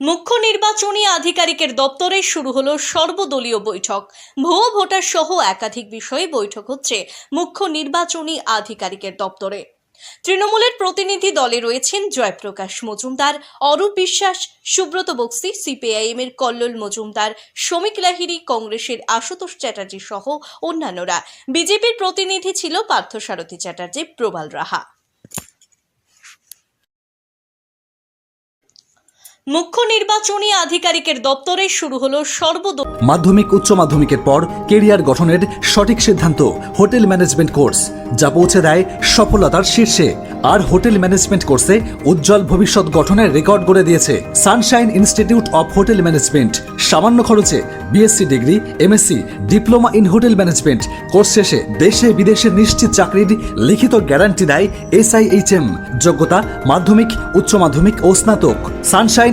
মুখ্য নির্বাচনী আধিকারিকের দপ্তরে শুরু হলো সর্বদলীয় বৈঠক। ভুয়ো ভোটার সহ একাধিক বিষয়ে বৈঠক হচ্ছে মুখ্য নির্বাচনী আধিকারিকের দপ্তরে। তৃণমূলের প্রতিনিধি দলে রয়েছেন জয়প্রকাশ মজুমদার, অরূপ বিশ্বাস, সুব্রত বক্সি সিপিআইএম এর কল্লোল মজুমদার, শ্রমিক লাহিড়ী, কংগ্রেসের আশুতোষ চ্যাটার্জি সহ অন্যান্যরা। বিজেপির প্রতিনিধি ছিল পার্থসারথী চ্যাটার্জি, প্রবাল রাহা। মুখ্য নির্বাচনী আধিকারিকের দপ্তরে শুরু হলো সর্বদলীয় মাধ্যমিক, উচ্চ মাধ্যমিকের পর কেরিয়ার গঠনের সঠিক সিদ্ধান্ত, হোটেল ম্যানেজমেন্ট কোর্স, যা পৌঁছে দেয় সফলতার শীর্ষে। আর হোটেল ম্যানেজমেন্ট কোর্সে উজ্জ্বল ভবিষ্যৎ গঠনের রেকর্ড গড়ে দিয়েছে Sunshine Institute of Hotel Management. সামান্য খরচে BSc degree, MSc, diploma in hotel management. Course শেষে দেশে বিদেশে নিশ্চিত চাকরির লিখিত গ্যারান্টি দেয় এসআইএইচএম। যোগ্যতা মাধ্যমিক, উচ্চ মাধ্যমিক ও স্নাতক। Sunshine